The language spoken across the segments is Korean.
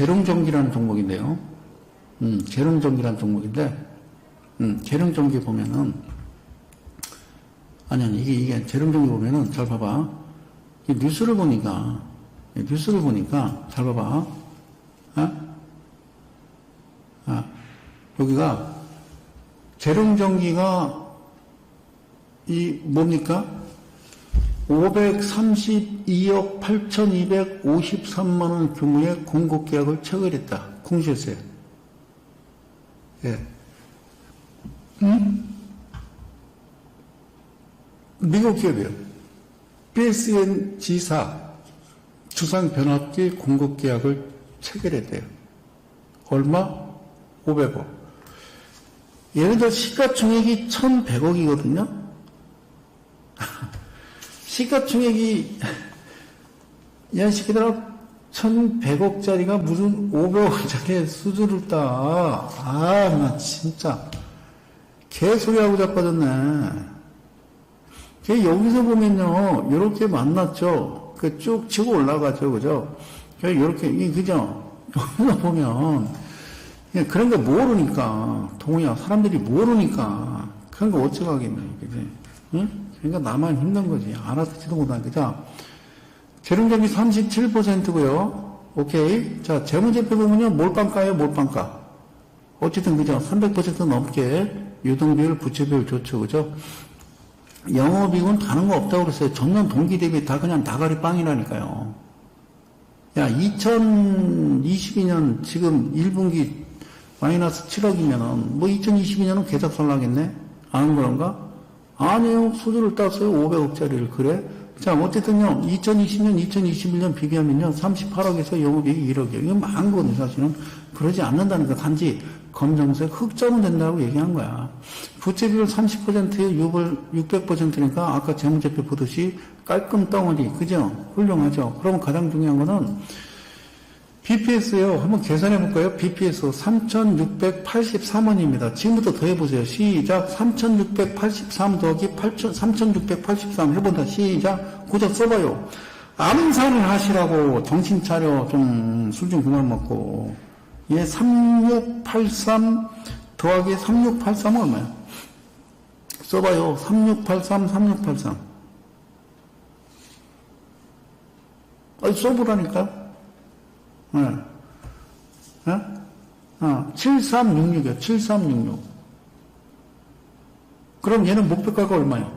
재롱전기라는 종목인데요. 음, 재롱전기라는 종목인데, 음, 재롱전기 보면은, 아니, 아니, 이게, 이게, 재롱전기 보면은, 잘 봐봐. 이 뉴스를 보니까, 이 뉴스를 보니까, 잘 봐봐. 어? 아, 여기가, 재롱전기가, 이, 뭡니까? 532억 8,253만 원 규모의 공급 계약을 체결했다. 공시했어요. 예. 음? 미국 기업이에요. PSN 지사 주상 변압기 공급 계약을 체결했대요. 얼마? 500억. 예를 들어 시가총액이 1,100억이거든요. 시가총액이 야 시키더라 1100억짜리가 무슨 500억짜리 수주를 따. 아, 나 진짜 개소리하고 자빠졌네. 걔 여기서 보면요, 요렇게 만났죠. 그 쭉 치고 올라가죠, 그죠? 걔 요렇게, 이 그죠? 여기서 보면, 예, 그런 거 모르니까, 동우야, 사람들이 모르니까, 그런 거 어쩌겠네, 그지? 응? 그러니까 나만 힘든 거지. 알아듣지도 못하는 거죠. 재롱점이 37%고요. 오케이. 자, 재무제표 보면요. 몰빵가요, 몰빵가. 어쨌든 그죠. 300% 넘게 유동비율, 부채비율 좋죠. 그죠? 영업이익은 다른 거 없다고 그랬어요. 전년 동기 대비 다 그냥 나가리 빵이라니까요. 야, 2022년 지금 1분기 마이너스 7억이면은 뭐 2022년은 계작설 나겠네? 아는 그런가? 아니요. 수주를 땄어요. 500억짜리를. 그래? 자, 어쨌든요. 2020년, 2021년 비교하면요. 38억에서 영업이익이 1억이에요. 이거 많은 거거든요, 사실은. 그러지 않는다니까. 단지 검정색 흑점은 된다고 얘기한 거야. 부채비율 30%에 600%니까 아까 재무제표 보듯이 깔끔 덩어리. 그죠? 훌륭하죠? 그러면 가장 중요한 거는 BPS요. 한번 계산해 볼까요? BPS 3,683원입니다. 지금부터 더 해 보세요. 시작. 3,683 더하기 8,000, 3,683 해본다. 시작. 고작 써봐요. 암산을 하시라고 정신 차려. 좀 술 좀 그만 먹고. 얘3683 더하기 3683은 얼마야? 써봐요. 3683, 3683. 아니, 써보라니까. 네. 네? 어, 7366이요. 7366. 그럼 얘는 목표가가 얼마요?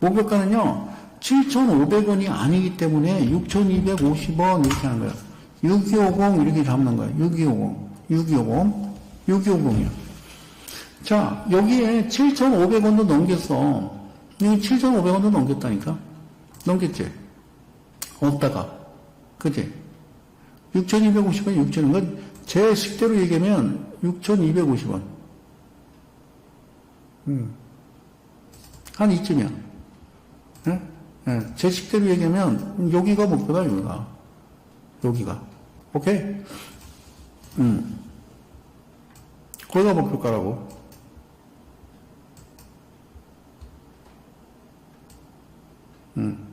목표가는요, 7,500원이 아니기 때문에 6,250원 이렇게 하는 거예요. 6250 이렇게 잡는 거예요. 6250. 6250. 6250이요. 자, 여기에 7,500원도 넘겼어. 여기 7,500원도 넘겼다니까? 넘겼지? 없다가. 그지? 6,250원, 6,000원. 제 식대로 얘기하면 6,250원. 음. 한 이쯤이야. 예? 예. 제 식대로 얘기하면 여기가 목표다, 여기가. 여기가. 오케이? 음. 거기가 목표가라고. 음.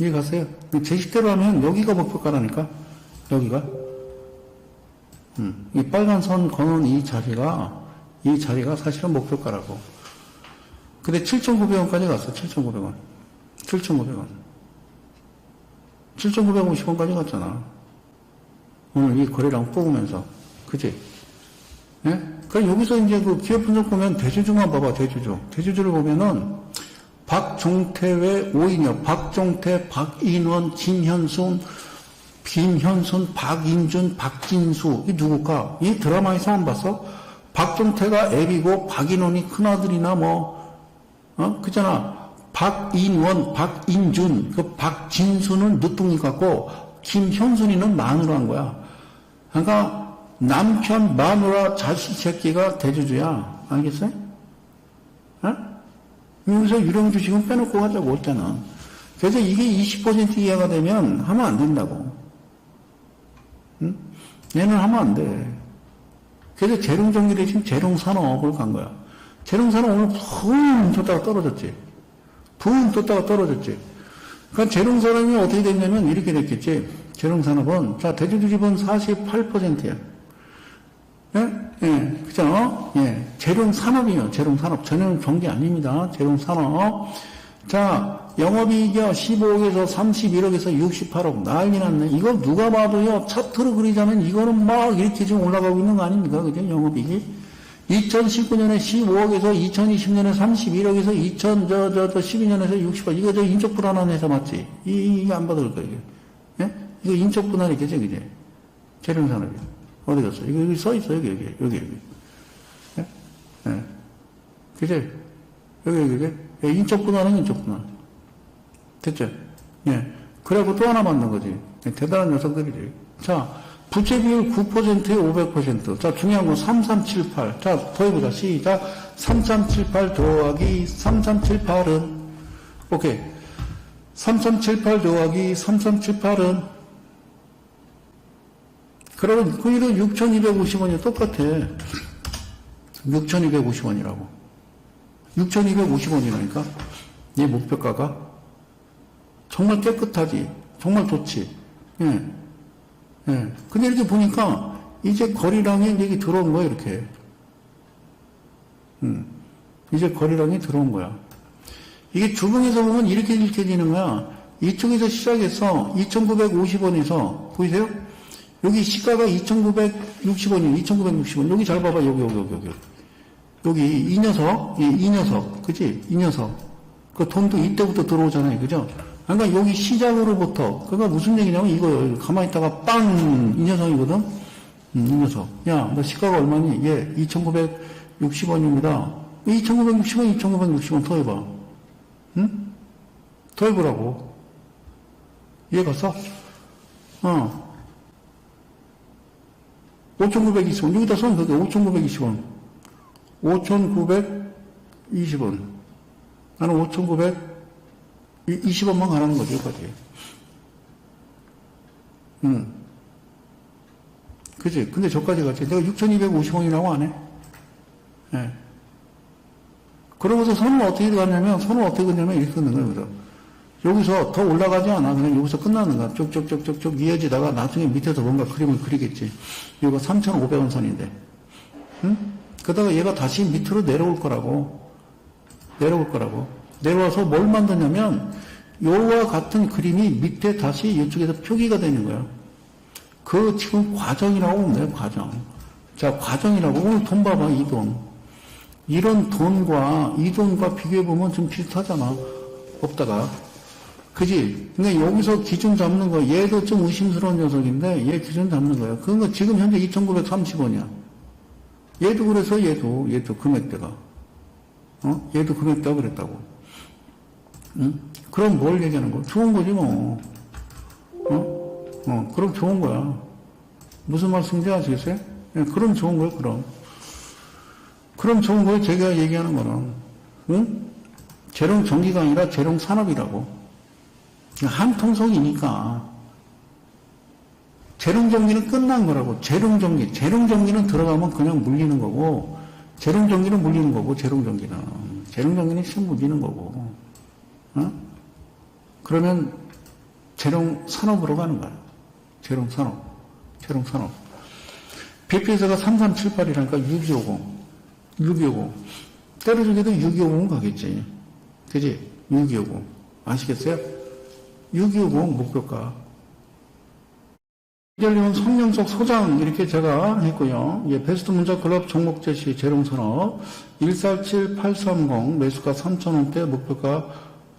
이해 가세요? 제 식대로 하면 여기가 목표가라니까? 여기가? 음. 이 빨간 선 거는 이 자리가, 이 자리가 사실은 목표가라고. 근데 7,900원까지 갔어, 7,900원. 7,900원. 7,950원까지 갔잖아. 오늘 이 거래량 뽑으면서. 그지? 예? 그러니까 여기서 이제 그 기업 분석 보면 대주주만 봐봐, 대주주. 대주주를 보면은 박종태의 5인이요. 박종태, 박인원, 김현순, 김현순, 박인준, 박진수. 이 누굴까? 이 드라마에서 안 봤어? 박종태가 애비고 박인원이 큰아들이나 뭐, 어? 그잖아. 박인원, 박인준, 그 박진수는 늦둥이 같고, 김현순이는 마누라인 거야. 그러니까 남편, 마누라, 자식 새끼가 대주주야. 알겠어요? 어? 여기서 유령 주식은 빼놓고 가자고 했잖아. 그래서 이게 20% 이하가 되면 하면 안 된다고. 응? 얘는 하면 안 돼. 그래서 재롱정리를 지금 재롱산업을 간 거야. 재롱산업 오늘 붕 떴다가 떨어졌지. 붕 떴다가 떨어졌지. 그러니까 재롱산업이 어떻게 됐냐면 이렇게 됐겠지. 재롱산업은, 자, 대주주 지분 48%예요. 예? 예, 그죠? 예, 재롱산업이요. 재롱산업. 전혀 경기 아닙니다. 재롱산업. 자, 영업이익이요. 15억에서 31억에서 68억. 난리 났네. 이거 누가 봐도요. 차트로 그리자면 이거는 막 이렇게 지금 올라가고 있는 거 아닙니까? 그죠? 영업이익이. 2019년에 15억에서 2020년에 31억에서 2000, 저, 저, 저 12년에서 60억. 이거 저 인적 불안한 회사 맞지? 이, 이게 안 받을 거예요. 예? 이거 인적 불안이겠죠, 그제? 재령산업이. 어디 갔어? 이거 여기 써 있어, 여기, 여기, 여기, 여기. 예? 예. 그제? 여기, 여기, 여기. 예, 불안은 인적 불안. 됐죠? 예. 그래고 또 하나 만든 거지. 예, 대단한 녀석들이지. 자, 부채 비율 9%에 500%. 자, 중요한 건 3378. 자, 더해보자. 시작. 3378 더하기 3378은, 오케이. 3378 더하기 3378은, 그러면 그 일은 6250원이 똑같아. 6250원이라고. 6250원이라니까. 이 목표가가. 정말 깨끗하지. 정말 좋지. 예. 예. 근데 이렇게 보니까 이제 거리랑이 이제 들어온 거야, 이렇게. 음. 이제 거리랑이 들어온 거야. 이게 주봉에서 보면 이렇게 읽혀지는 거야. 이쪽에서 시작해서 2,950원에서, 보이세요? 여기 시가가 2,960원이에요. 2,960원. 여기 잘 봐봐. 여기, 여기, 여기, 여기. 여기 이 녀석, 이, 이 녀석, 그지? 이 녀석. 그 돈도 이때부터 들어오잖아요. 그죠? 그러니까 여기 시작으로부터, 그러니까 무슨 얘기냐면 이거예요. 가만히 있다가 빵! 이 녀석이거든? 음, 이 녀석. 야, 너 시가가 얼마니? 예, 2,960원입니다. 2,960원, 2,960원 더 해봐. 응? 더 해보라고. 이해 갔어? 어. 5,920원. 여기다 손 그게 5,920원. 5,920원. 나는 5,920원만 가라는 거지, 여기까지. 응. 그지? 근데 저까지 갔지. 내가 6,250원이라고 안 해. 예. 그러고서 손을 어떻게 가냐면, 손을 어떻게 긋냐면 이렇게 긋는 거예요, 그래서. 여기서 더 올라가지 않아. 그냥 여기서 끝나는 거야. 쭉쭉쭉쭉쭉 이어지다가 나중에 밑에서 뭔가 그림을 그리겠지. 이거 3,500원 선인데. 응? 그러다가 얘가 다시 밑으로 내려올 거라고. 내려올 거라고. 내려와서 뭘 만드냐면, 요와 같은 그림이 밑에 다시 이쪽에서 표기가 되는 거야. 그 지금 과정이라고 보면 돼요, 과정. 자, 과정이라고. 오늘 돈 봐봐, 이 돈. 이런 돈과 이 돈과 비교해보면 좀 비슷하잖아. 없다가. 그지? 근데 여기서 기준 잡는 거, 얘도 좀 의심스러운 녀석인데, 얘 기준 잡는 거야. 그건 지금 현재 2,930원이야. 얘도 그래서 얘도, 얘도 금액대가. 어? 얘도 금액대가 그랬다고. 응? 그럼 뭘 얘기하는 거야? 좋은 거지, 뭐. 어? 어, 그럼 좋은 거야. 무슨 말씀인지 아시겠어요? 예, 그럼 좋은 거예요, 그럼. 그럼 좋은 거예요, 제가 얘기하는 거는. 응? 재롱 전기가 아니라 재롱 산업이라고. 한 통속이니까. 재롱전기는 끝난 거라고. 재롱전기. 재롱전기는 들어가면 그냥 물리는 거고, 재롱전기는 물리는 거고, 재롱전기는. 재롱전기는 씩 물리는 거고. 어? 그러면 재롱 산업으로 가는 거야. 재롱 산업. 재롱 산업. 배표에서가 3378이라니까 6250. 6250. 때려주기도 6250 가겠지. 그지? 6250. 아시겠어요? 6250 목표가. 이델리온 성명석 소장 이렇게 제가 했고요. 예, 베스트 문자 클럽 종목 제시 재롱산업 147830 매수가 3,000원대 목표가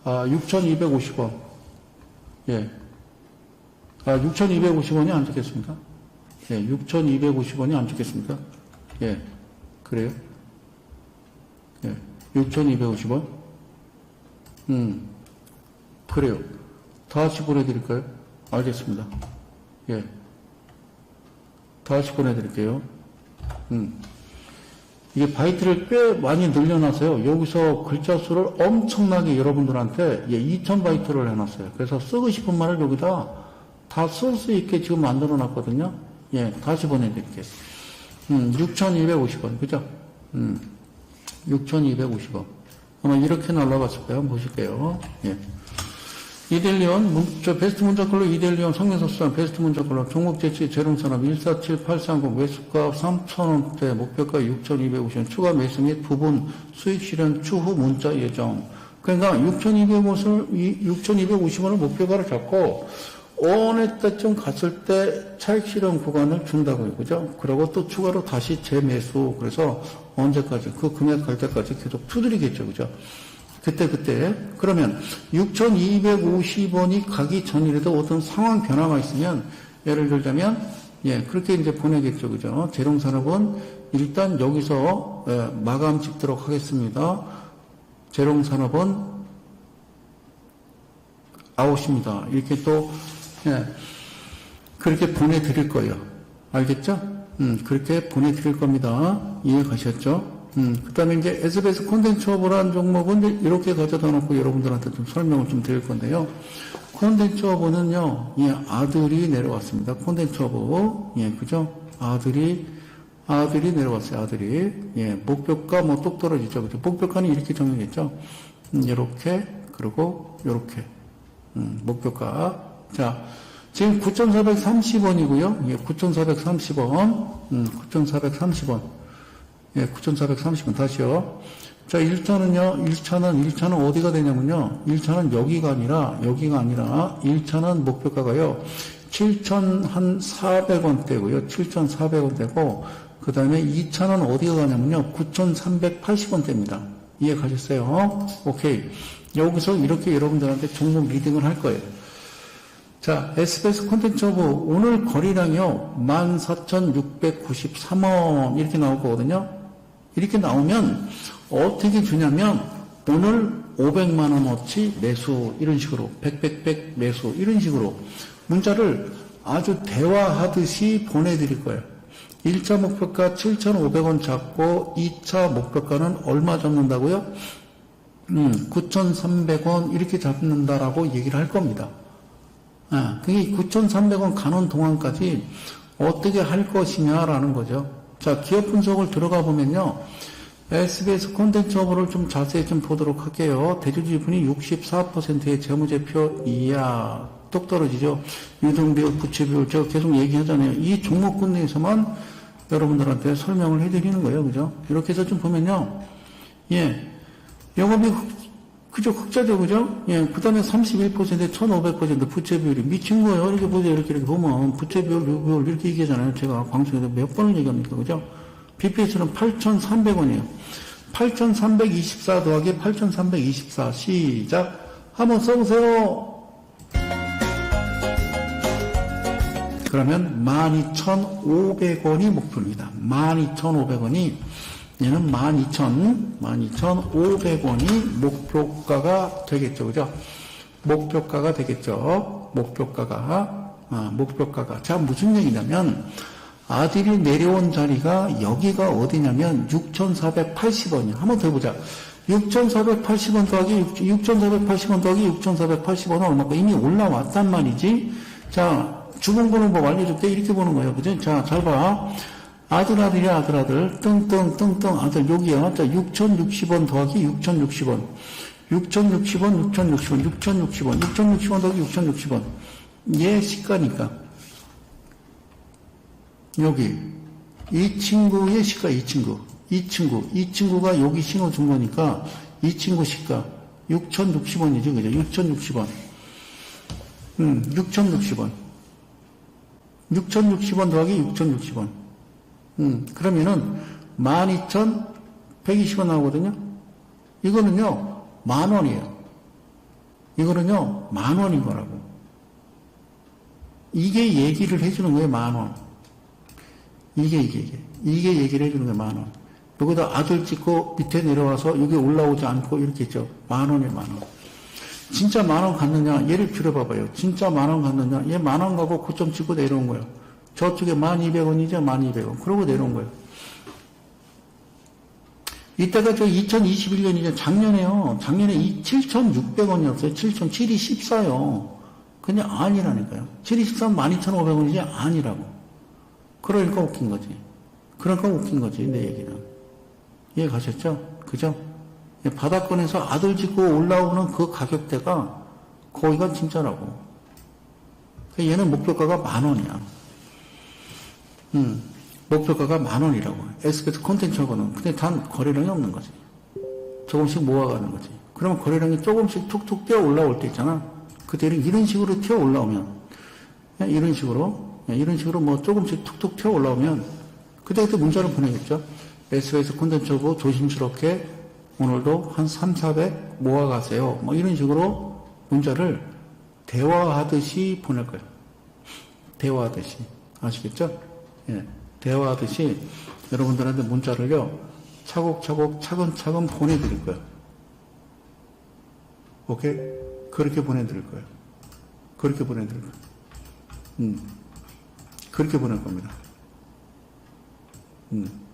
아, 6,250원. 예. 아, 6,250원이 안 찍겠습니까? 예, 6,250원이 안 찍겠습니까? 예, 그래요? 예, 6,250원? 음, 그래요. 다시 보내드릴까요? 알겠습니다. 예. 다시 보내드릴게요. 음. 이게 바이트를 꽤 많이 늘려놨어요. 여기서 글자 수를 엄청나게 여러분들한테 예, 2000바이트를 해놨어요. 그래서 쓰고 싶은 말을 여기다 다 쓸 수 있게 지금 만들어 놨거든요. 예, 다시 보내드릴게요. 음, 6,250원, 그죠? 음, 6,250원. 아마 이렇게 날라갔을 거예요. 한번 보실게요. 예. 이델리온, 문- 저 베스트 문자컬러 이델리온 성내소수산 베스트 문자컬러 종목 재치 재롱산업 147830 매수가 3,000원대 목표가 6,250원 추가 매수 및 부분 수익 실현 추후 문자 예정. 그러니까 6,250원을 6,250원을 목표가를 잡고 어느 때쯤 갔을 때 차익 실현 구간을 준다고요. 그죠? 그리고 또 추가로 다시 재매수. 그래서 언제까지 그 금액 갈 때까지 계속 두드리겠죠. 그죠? 그때 그때. 그러면 6,250원이 가기 전이라도 어떤 상황 변화가 있으면 예를 들자면 예 그렇게 이제 보내겠죠. 그죠? 재롱산업은 일단 여기서 예, 마감 짓도록 하겠습니다. 재롱산업은 아웃입니다. 이렇게 또 예, 그렇게 보내드릴 거예요. 알겠죠? 음 그렇게 보내드릴 겁니다. 이해 가셨죠 음, 그 다음에 이제 SBS 콘텐츠 업이라는 종목은 이렇게 가져다 놓고 여러분들한테 좀 설명을 좀 드릴 건데요. 콘텐츠 업은요, 예, 아들이 내려왔습니다. 콘텐츠 업, 예, 그죠? 아들이, 아들이 내려왔어요, 아들이. 예, 목표가 뭐 똑 떨어지죠. 그죠? 목표가는 이렇게 정해졌죠. 음, 이렇게, 그리고 요렇게. 음, 목표가. 자, 지금 9,430원이고요. 예, 9,430원. 음, 9,430원. 예, 9,430원 다시요. 자, 1차는요, 1차는, 1차는 어디가 되냐면요. 1차는 여기가 아니라, 여기가 아니라, 1차는 목표가가요, 7,400원대고요. 7,400원대고, 그 다음에 2차는 어디가 가냐면요, 9,380원대입니다. 이해 가셨어요? 오케이. 여기서 이렇게 여러분들한테 종목 리딩을 할 거예요. 자, SBS 콘텐츠 오브 오늘 거래량이요. 14,693원 이렇게 나올 거거든요. 이렇게 나오면 어떻게 주냐면 오늘 500만 원어치 매수 이런 식으로 100, 100, 100 매수 이런 식으로 문자를 아주 대화하듯이 보내드릴 거예요. 1차 목표가 7,500원 잡고 2차 목표가는 얼마 잡는다고요? 음, 9,300원 이렇게 잡는다라고 얘기를 할 겁니다. 아, 그게 9,300원 가는 동안까지 어떻게 할 것이냐라는 거죠. 자, 기업 분석을 들어가 보면요. SBS 콘텐츠 업을 좀 자세히 좀 보도록 할게요. 대주주분이 64%의 재무제표 이야, 똑 떨어지죠. 유동비율, 부채비율, 제가 계속 얘기하잖아요. 이 종목군 내에서만 여러분들한테 설명을 해드리는 거예요. 그죠? 이렇게 해서 좀 보면요. 예. 영업이 흑- 그죠? 흑자죠, 그죠? 예, 그 다음에 31%에 1500% 부채 비율이 미친 거예요. 이렇게 보세요. 이렇게, 이렇게 보면 부채 비율, 비율 이렇게 얘기하잖아요. 제가 방송에서 몇 번을 얘기합니까? 그죠? BPS는 8,300원이에요. 8,324 더하기 8,324. 시작. 한번 써보세요. 그러면 12,500원이 목표입니다. 12,500원이 얘는 12,000, 12,500원이 목표가가 되겠죠. 그죠? 목표가가 되겠죠. 목표가가, 아, 목표가가. 자, 무슨 얘기냐면, 아들이 내려온 자리가 여기가 어디냐면 6,480원이야. 한번 더 해보자. 6,480원 더하기 6,480원 더하기 6,480원은 얼마까? 이미 올라왔단 말이지. 자, 주문 보는 법 알려줄게. 이렇게 보는 거예요. 그죠? 자, 잘 봐. 아들, 아들이야, 아들, 아들. 뚱뚱, 뚱뚱, 아들, 여기야. 자, 6,060원 더하기 6,060원. 6,060원, 6,060원, 6,060원, 6,060원 더하기 6,060원. 얘 시가니까. 여기. 이 친구의 시가, 이 친구. 이 친구. 이 친구가 여기 신호 준 거니까, 이 친구 시가. 6,060원이죠, 그죠? 6,060원. 음, 6,060원. 6,060원 더하기 6,060원. 음, 그러면은 12,120원 나오거든요. 이거는요, 만 원이에요. 이거는요, 만 원인 거라고. 이게 얘기를 해주는 거예요, 만 원. 이게, 이게, 이게. 이게 얘기를 해주는 거예요, 만 원. 여기다 아들 찍고 밑에 내려와서 여기 올라오지 않고 이렇게 있죠. 만 원이에요, 만 원. 진짜 만 원 갔느냐? 얘를 줄여봐봐요. 진짜 만 원 갔느냐? 얘 만 원 가고 9점 찍고 내려온 거예요. 저쪽에 1200원이죠? 1200원. 그러고 내려온 거예요. 이때가 저 2021년이죠. 작년에요. 작년에 7,600원이었어요. 7,7이 14요. 그냥 아니라니까요. 7이 14면 12,500원이지 아니라고. 그러니까 웃긴 거지. 그러니까 웃긴 거지, 내 얘기는. 이해 가셨죠? 그죠? 바닥권에서 아들 짓고 올라오는 그 가격대가 거기가 진짜라고. 그러니까 얘는 목표가가 만 원이야. 음, 목표가가 만 원이라고. 엑스페트 콘텐츠하고는. 근데 단 거래량이 없는 거지. 조금씩 모아가는 거지. 그러면 거래량이 조금씩 툭툭 뛰어 올라올 때 있잖아. 그때는 이런 식으로 튀어 올라오면, 그냥 이런 식으로, 그냥 이런 식으로 뭐 조금씩 툭툭 튀어 올라오면, 그때 그때 문자를 보내겠죠. SBS 콘텐츠 오브 조심스럽게 오늘도 한 3, 400 모아가세요. 뭐 이런 식으로 문자를 대화하듯이 보낼 거예요. 대화하듯이. 아시겠죠? 예. 대화하듯이 여러분들한테 문자를요, 차곡차곡 차근차근 보내드릴 거예요. 오케이? 그렇게 보내드릴 거예요. 그렇게 보내드릴 거예요. 음. 그렇게 보낼 겁니다. 음.